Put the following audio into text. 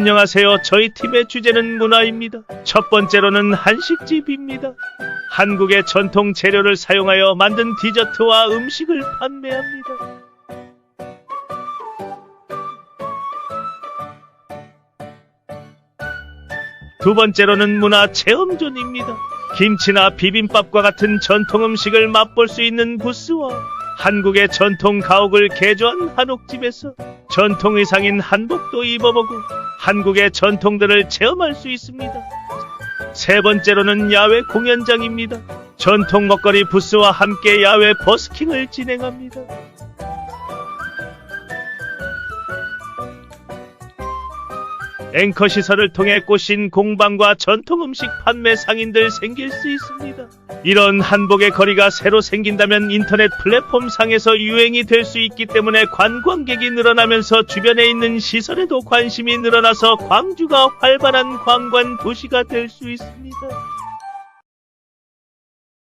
안녕하세요. 저희 팀의 주제는 문화입니다. 첫 번째로는 한식집입니다. 한국의 전통 재료를 사용하여 만든 디저트와 음식을 판매합니다. 두 번째로는 문화 체험존입니다. 김치나 비빔밥과 같은 전통 음식을 맛볼 수 있는 부스와 한국의 전통 가옥을 개조한 한옥집에서 전통 의상인 한복도 입어보고 한국의 전통들을 체험할 수 있습니다. 세 번째로는 야외 공연장입니다. 전통 먹거리 부스와 함께 야외 버스킹을 진행합니다. 앵커 시설을 통해 꽃신 공방과 전통 음식 판매 상인들 생길 수 있습니다. 이런 한복의 거리가 새로 생긴다면 인터넷 플랫폼 상에서 유행이 될 수 있기 때문에 관광객이 늘어나면서 주변에 있는 시설에도 관심이 늘어나서 광주가 활발한 관광 도시가 될 수 있습니다.